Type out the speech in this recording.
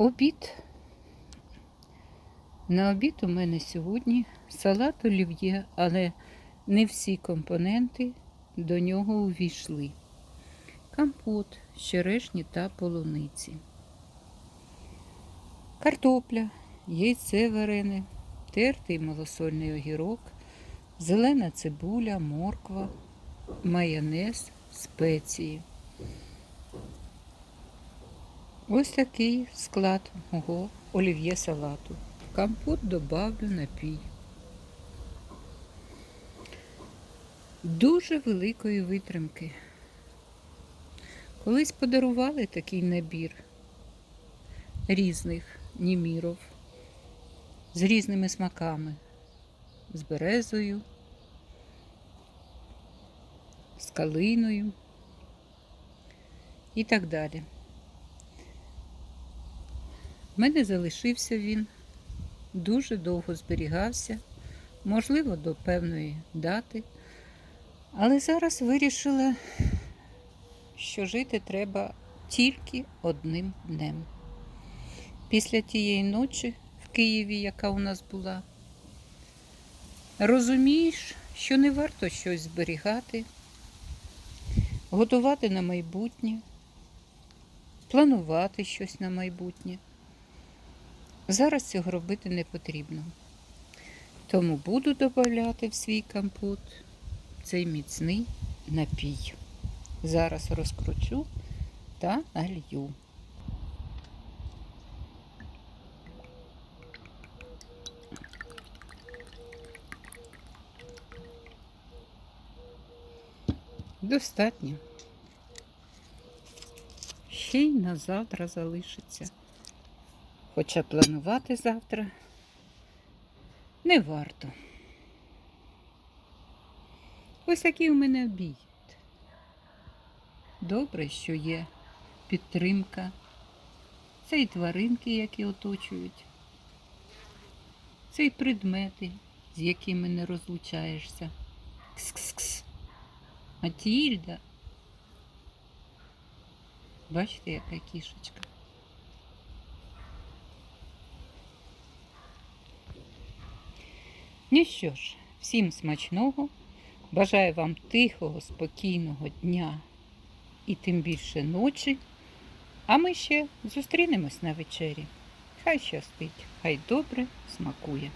Обід. На обід у мене сьогодні салат олів'є, але не всі компоненти до нього увійшли. Компот, черешні та полуниці. Картопля, яйце варене, тертий малосольний огірок, зелена цибуля, морква, майонез, спеції. Ось такий склад мого олів'є салату. Компот добавлю напій. Дуже великої витримки. Колись подарували такий набір різних німіров з різними смаками, з березою, з калиною і так далі. В мене залишився він, дуже довго зберігався, можливо, до певної дати. Але зараз вирішила, що жити треба тільки одним днем. Після тієї ночі в Києві, яка у нас була, розумієш, що не варто щось зберігати, готувати на майбутнє, планувати щось на майбутнє. Зараз цього робити не потрібно. Тому буду додавати в свій компот цей міцний напій. Зараз розкручу та налью. Достатньо. Ще й на завтра залишиться. Хоча планувати завтра не варто. Ось такий у мене обід. Добре, що є підтримка. Це і тваринки, які оточують. Це і предмети, з якими не розлучаєшся. Кс-кс-кс. Матільда. Бачите, яка кішечка. Ну що ж, всім смачного. Бажаю вам тихого, спокійного дня і тим більше ночі. А ми ще зустрінемось на вечері. Хай щастить, хай добре смакує.